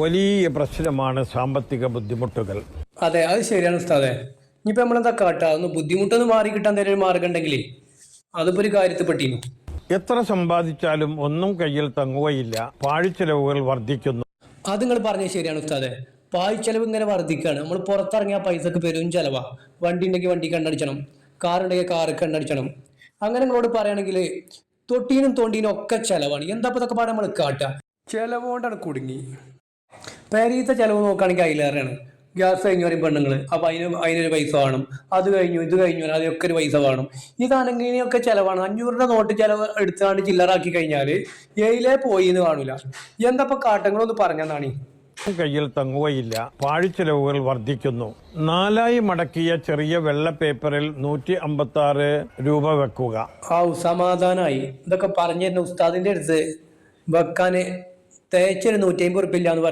വലിയ പ്രശ്നമാണ് സാമ്പത്തിക ബുദ്ധിമുട്ടുകൾ. അതെ അത് ശരിയാണ് ഉസ്താദെ. ഇനിയിപ്പോ നമ്മളെന്താ കാട്ടാ? ഒന്ന് ബുദ്ധിമുട്ടൊന്ന് മാറി കിട്ടാൻ ഒരു മാർഗം ഉണ്ടെങ്കിലേ അതിപ്പോ ഒരു കാര്യത്തിൽ പെട്ടിന്നു എത്ര സമ്പാദിച്ചാലും ഒന്നും കയ്യിൽ തങ്ങുകയില്ല. പാഴ്ചെലവുകൾ വർദ്ധിക്കുന്നു. അത് നിങ്ങൾ പറഞ്ഞത് ശരിയാണ് ഉസ്താദെ. പായ് ചെലവ് ഇങ്ങനെ വർദ്ധിക്കുകയാണ് നമ്മൾ പുറത്തിറങ്ങിയ പൈസക്ക് പെരും ചെലവാ. വണ്ടി ഉണ്ടെങ്കിൽ വണ്ടി കണ്ണടിച്ചണം. കാർ ഉണ്ടെങ്കിൽ കാർ കണ്ണടിച്ചണം. അങ്ങനെ നിങ്ങളോട് പറയുകയാണെങ്കിൽ തൊട്ടീനും തോണ്ടീനും ഒക്കെ ചെലവാണ്. എന്താ ഇതൊക്കെ പാടെ നമ്മൾ കാട്ടുക ചെലവ് കൊണ്ടാണ് കുടുങ്ങി. പേരീത്തെ ചിലവ് നോക്കുകയാണെങ്കിൽ അതിലേറെയാണ് ഗ്യാസ് കഴിഞ്ഞ് പറയും പെണ്ണുങ്ങൾ അപ്പോൾ അതിന് അതിനൊരു പൈസ വേണം. അത് കഴിഞ്ഞു ഇത് കഴിഞ്ഞു അതിനൊക്കെ ഒരു പൈസ വേണം. ഇതാണെങ്കിൽ ചിലവാണ് ചെലവാണ്. അഞ്ഞൂറിന്റെ നോട്ട് ചിലവ് എടുത്താണ്ട് ചില്ലറാക്കി കഴിഞ്ഞാൽ ഏയിലേ പോയി എന്ന് കാണില്ല എന്താ ഇപ്പൊ കാട്ടങ്ങളൊന്ന് പറഞ്ഞതാണ് കയ്യിൽ തങ്ങുകയില്ല. പാഴ്ചെലവുകൾ വർദ്ധിക്കുന്നു. നാലായി മടക്കിയ ചെറിയ വെള്ള പേപ്പറിൽ നൂറ്റി അമ്പത്തി ആറ് രൂപ വെക്കുക. ആ സമാധാനായി. ഇതൊക്കെ പറഞ്ഞു തരുന്ന ഉസ്താദിന്റെ അടുത്ത് വെക്കാന് തേച്ചൊരു നൂറ്റി അമ്പത് ഉറുപ്പില്ല എന്ന്